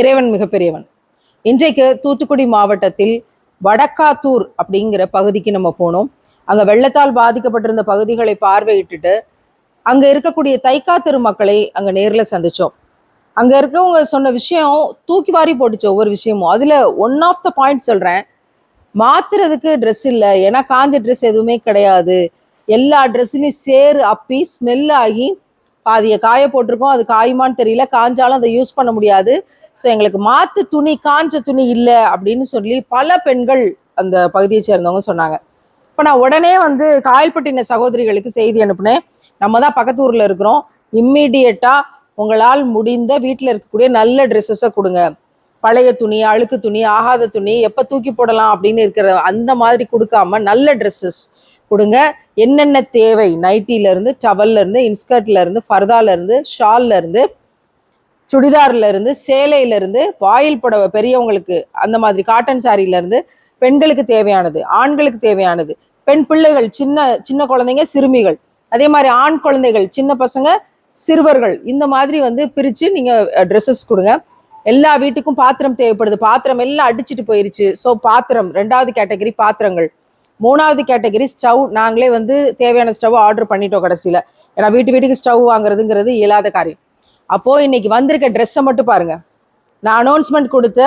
இறைவன் மிகப்பெரியவன். இன்றைக்கு தூத்துக்குடி மாவட்டத்தில் வடக்காத்தூர் அப்படிங்கிற பகுதிக்கு நம்ம போனோம். அங்க வெள்ளத்தால் பாதிக்கப்பட்டிருந்த பகுதிகளை பார்வையிட்டுட்டு அங்க இருக்கக்கூடிய தைக்காத்தெரு மக்களை அங்க நேர்ல சந்திச்சோம். அங்க இருக்கவங்க சொன்ன விஷயம் தூக்கி வாரி போட்டுச்சு ஒவ்வொரு விஷயமும். அதுல ஒன் ஆஃப் த பாயிண்ட் சொல்றேன். மாத்துறதுக்கு ட்ரெஸ் இல்லை. ஏன்னா காஞ்ச ட்ரெஸ் எதுவுமே கிடையாது. எல்லா ட்ரெஸ்ஸுலையும் சேறு அப்பி ஸ்மெல் ஆகி பாதியை காய போட்டிருக்கோம். அது காயுமான்னு தெரியல. காஞ்சாலும் அதை யூஸ் பண்ண முடியாது. ஸோ எங்களுக்கு மாற்று துணி காஞ்ச துணி இல்லை அப்படின்னு சொல்லி பல பெண்கள் அந்த பகுதியை சேர்ந்தவங்க சொன்னாங்க. இப்போ நான் உடனே வந்து காயல்பட்டின சகோதரிகளுக்கு செய்தி அனுப்புனேன். நம்ம தான் பக்கத்து ஊரில் இருக்கிறோம். இம்மீடியட்டாக உங்களால் முடிந்த வீட்டில் இருக்கக்கூடிய நல்ல ட்ரெஸ்ஸஸை கொடுங்க. பழைய துணி அழுக்கு துணி ஆகாத துணி எப்போ தூக்கி போடலாம் அப்படின்னு இருக்கிற அந்த மாதிரி கொடுக்காம நல்ல ட்ரெஸ்ஸஸ் கொடுங்க. என்னென்ன தேவை? நைட்டிலேருந்து டவல்லேருந்து இன்ஸ்கர்ட்லேருந்து இருந்து ஷால்லேருந்து சுடிதார்லேருந்து சேலையிலேருந்து ஷால்ல இருந்து வாயில் புடவை பெரியவங்களுக்கு அந்த மாதிரி காட்டன் சாரியிலேருந்து பெண்களுக்கு தேவையானது ஆண்களுக்கு தேவையானது பெண் பிள்ளைகள் சின்ன சின்ன குழந்தைங்க சிறுமிகள். அதே மாதிரி ஆண் குழந்தைகள் சின்ன பசங்க சிறுவர்கள் இந்த மாதிரி வந்து பிரித்து நீங்கள் ட்ரெஸ்ஸஸ் கொடுங்க. எல்லா வீட்டுக்கும் பாத்திரம் தேவைப்படுது. பாத்திரம் எல்லாம் அடிச்சுட்டு போயிருச்சு. ஸோ பாத்திரம் ரெண்டாவது கேட்டகரி பாத்திரங்கள். மூணாவது கேட்டகரி ஸ்டவ் நாங்களே வந்து தேவையான ஸ்டவ் ஆர்டர் பண்ணிட்டோம் கடைசியில். ஏன்னா வீட்டு வீட்டுக்கு ஸ்டவ் வாங்குறதுங்கிறது இயலாத காரியம். அப்போது இன்னைக்கு வந்திருக்க ட்ரெஸ்ஸை மட்டும் பாருங்கள் நான் அனௌன்ஸ்மெண்ட் கொடுத்த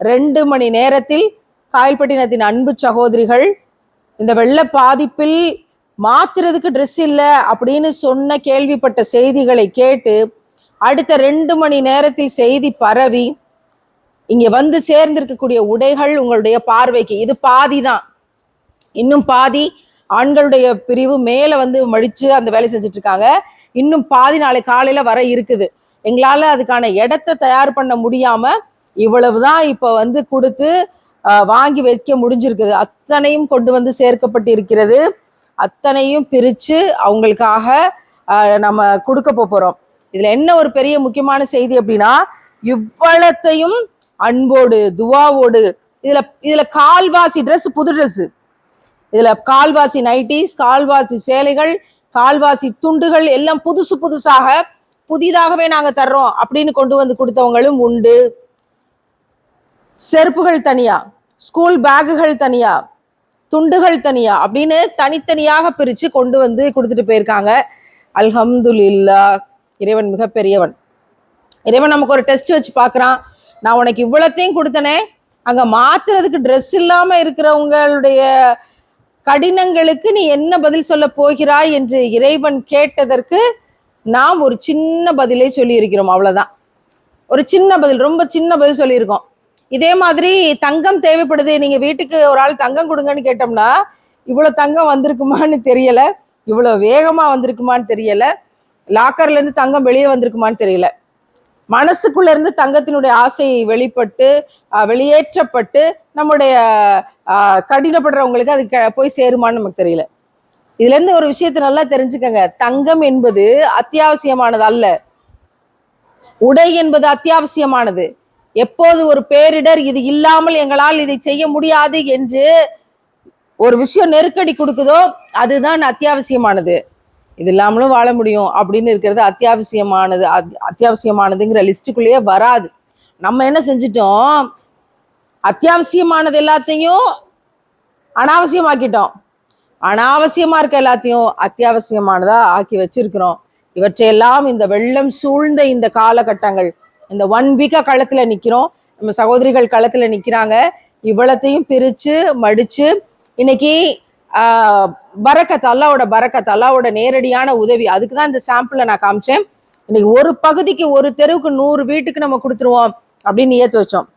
ரெண்டு மணி நேரத்தில் காயல்பட்டினத்தின் அன்பு சகோதரிகள் இந்த வெள்ள பாதிப்பில் மாத்துறதுக்கு ட்ரெஸ் இல்லை அப்படின்னு சொன்ன கேள்விப்பட்ட செய்திகளை கேட்டு அடுத்த ரெண்டு மணி நேரத்தில் செய்தி பரவி இங்கே வந்து சேர்ந்திருக்கக்கூடிய உடைகள் உங்களுடைய பார்வைக்கு இது பாதி தான் இன்னும் பாதி ஆண்களுடைய பிரிவு மேலே வந்து மடிச்சு அந்த வேலை செஞ்சுட்டு இருக்காங்க இன்னும் பாதி நாளை காலையில் வர இருக்குது. எங்களால் அதுக்கான இடத்த தயார் பண்ண முடியாம இவ்வளவுதான் இப்போ வந்து கொடுத்து வாங்கி வைக்க முடிஞ்சிருக்குது. அத்தனையும் கொண்டு வந்து சேர்க்கப்பட்டு இருக்கிறது அத்தனையும் பிரித்து அவங்களுக்காக நம்ம கொடுக்க போகிறோம் இதில் என்ன ஒரு பெரிய முக்கியமான செய்தி அப்படின்னா இவ்வளத்தையும் அன்போடு துவாவோடு இதில் இதில் கால்வாசி ட்ரெஸ் புது ட்ரெஸ்ஸு இதுல கால்வாசி நைட்டிஸ் கால்வாசி சேலைகள் கால்வாசி துண்டுகள் எல்லாம் புதுசு புதுசாக புதிதாகவே நாங்க தர்றோம் அப்படின்னு கொண்டு வந்து கொடுத்தவங்களும் உண்டு. செருப்புகள் தனியா ஸ்கூல் பேக்குகள் தனியா துண்டுகள் தனியா அப்படின்னு தனித்தனியாக பிரிச்சு கொண்டு வந்து கொடுத்துட்டு போயிருக்காங்க. அல்ஹம்துலில்லா இறைவன் மிகப்பெரியவன் இறைவன் நமக்கு ஒரு டெஸ்ட் வச்சு பார்க்குறான். நான் உனக்கு இவ்வளத்தையும் கொடுத்தனே. அங்க மாத்துறதுக்கு ட்ரெஸ் இல்லாம இருக்கிறவங்களுடைய கடினங்களுக்கு நீ என்ன பதில் சொல்ல போகிறாய் என்று இறைவன் கேட்டதற்கு நாம் ஒரு சின்ன பதிலை சொல்லியிருக்கிறோம் அவ்வளோதான் ஒரு சின்ன பதில் ரொம்ப சின்ன பதில் சொல்லியிருக்கோம். இதே மாதிரி தங்கம் தேவைப்படுது நீங்கள் வீட்டுக்கு ஒரு ஆள் தங்கம் கொடுங்கன்னு கேட்டோம்னா இவ்வளோ தங்கம் வந்திருக்குமான்னு தெரியலை. இவ்வளோ வேகமாக வந்திருக்குமான்னு தெரியலை. லாக்கர்லேருந்து தங்கம் வெளியே வந்திருக்குமான்னு தெரியல. மனசுக்குள்ள இருந்து தங்கத்தினுடைய ஆசை வெளிப்பட்டு வெளியேற்றப்பட்டு நம்முடைய கடினப்படுறவங்களுக்கு அது போய் சேருமான்னு நமக்கு தெரியல. இதுல இருந்து ஒரு விஷயத்தை நல்லா தெரிஞ்சுக்கங்க. தங்கம் என்பது அத்தியாவசியமானது அல்ல. உடை என்பது அத்தியாவசியமானது. எப்போது ஒரு பேரிடர் இது இல்லாமல் எங்களால் இதை செய்ய முடியாது என்று ஒரு விஷயம் நெருக்கடி கொடுக்குதோ அதுதான் அத்தியாவசியமானது. இது இல்லாமலும் வாழ முடியும் அப்படின்னு இருக்கிறது அத்தியாவசியமானது. அத்- அத்தியாவசியமானதுங்கிற லிஸ்ட்டுக்குள்ளேயே வராது. நம்ம என்ன செஞ்சிட்டோம்? அத்தியாவசியமானது எல்லாத்தையும் அனாவசியமாக்கிட்டோம். அனாவசியமாக இருக்க எல்லாத்தையும் அத்தியாவசியமானதாக ஆக்கி வச்சிருக்கிறோம். இவற்றையெல்லாம் இந்த வெள்ளம் சூழ்ந்த இந்த காலகட்டங்கள் இந்த ஒன் வீக்காக களத்தில் நிற்கிறோம் நம்ம சகோதரிகள் களத்தில் நிற்கிறாங்க இவ்வளத்தையும் பிரித்து மடித்து இன்னைக்கு பரக்கத் அல்லாவோட பரக்கத் அல்லாவோட நேரடியான உதவி. அதுக்கு தான் இந்த சாம்பிளை நான் காமிச்சேன். இன்னைக்கு ஒரு பகுதிக்கு ஒரு தெருவுக்கு நூறு வீட்டுக்கு நம்ம கொடுத்துருவோம் அப்படின்னு ஏற்று வச்சோம்.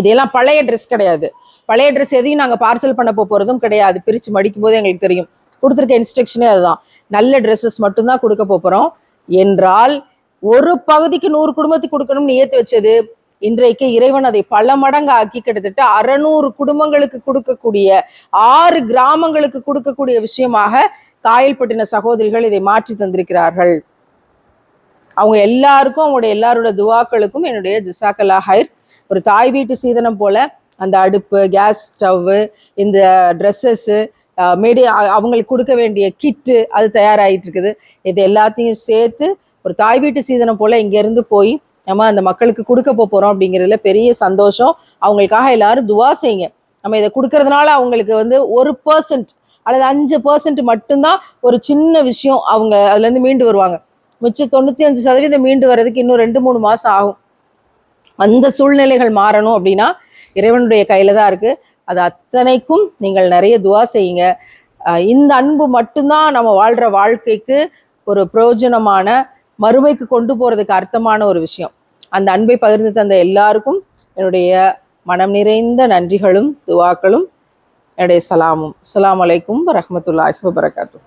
இதெல்லாம் பழைய ட்ரெஸ் கிடையாது. பழைய ட்ரெஸ் எதையும் நாங்கள் பார்சல் பண்ண போகிறதும் கிடையாது. பிரித்து மடிக்கும் போது எங்களுக்கு தெரியும். கொடுத்துருக்க இன்ஸ்ட்ரக்ஷனே அதுதான். நல்ல ட்ரெஸ்ஸஸ் மட்டும்தான் கொடுக்க போகிறோம் என்றால் ஒரு பகுதிக்கு நூறு குடும்பத்துக்கு கொடுக்கணும்னு ஏற்று வச்சது இன்றைக்கு இறைவன் அதை பல மடங்கு ஆக்கி கிட்டத்தட்ட அறநூறு குடும்பங்களுக்கு கொடுக்கக்கூடிய ஆறு கிராமங்களுக்கு கொடுக்கக்கூடிய விஷயமாக காயல்பட்டின சகோதரிகள் இதை மாற்றி தந்திருக்கிறார்கள். அவங்க எல்லாருக்கும் அவங்களுடைய எல்லாரோட துவாக்களுக்கும் என்னுடைய ஜிசாக்கல்லா ஹைர். ஒரு தாய் வீட்டு சீதனம் போல அந்த அடுப்பு கேஸ் ஸ்டவ்வு இந்த ட்ரெஸ்ஸஸ்ஸு மீடிய அவங்களுக்கு கொடுக்க வேண்டிய கிட்டு அது தயாராகிட்டு இருக்குது. இது எல்லாத்தையும் சேர்த்து ஒரு தாய் வீட்டு சீதனம் போல இங்கேருந்து போய் நம்ம அந்த மக்களுக்கு கொடுக்க போகிறோம் அப்படிங்கிறதுல பெரிய சந்தோஷம். அவங்களுக்காக எல்லாரும் துவா செய்யுங்க. நம்ம இதை கொடுக்கறதுனால அவங்களுக்கு வந்து ஒரு பர்சன்ட் அல்லது அஞ்சு பர்சன்ட் மட்டும்தான் ஒரு சின்ன விஷயம் அவங்க அதுலேருந்து மீண்டு வருவாங்க. மிச்சம் தொண்ணூற்றி அஞ்சு சதவீதம் மீண்டு வர்றதுக்கு இன்னும் ரெண்டு மூணு மாதம் ஆகும். அந்த சூழ்நிலைகள் மாறணும் அப்படின்னா இறைவனுடைய கையில் தான் இருக்குது அது அத்தனைக்கும் நீங்கள் நிறைய துவா செய்யுங்க. இந்த அன்பு மட்டும்தான் நம்ம வாழ்கிற வாழ்க்கைக்கு ஒரு பிரயோஜனமான மறுமைக்கு கொண்டு போகிறதுக்கு அர்த்தமான ஒரு விஷயம். அந்த அன்பை பகிர்ந்து தந்த எல்லாருக்கும் என்னுடைய மனம் நிறைந்த நன்றிகளும் துவாக்களும் என்னுடைய சலாமும். அஸ்ஸலாமு அலைக்கும் வரமத்துல்லாஹி வபரகாத்தூ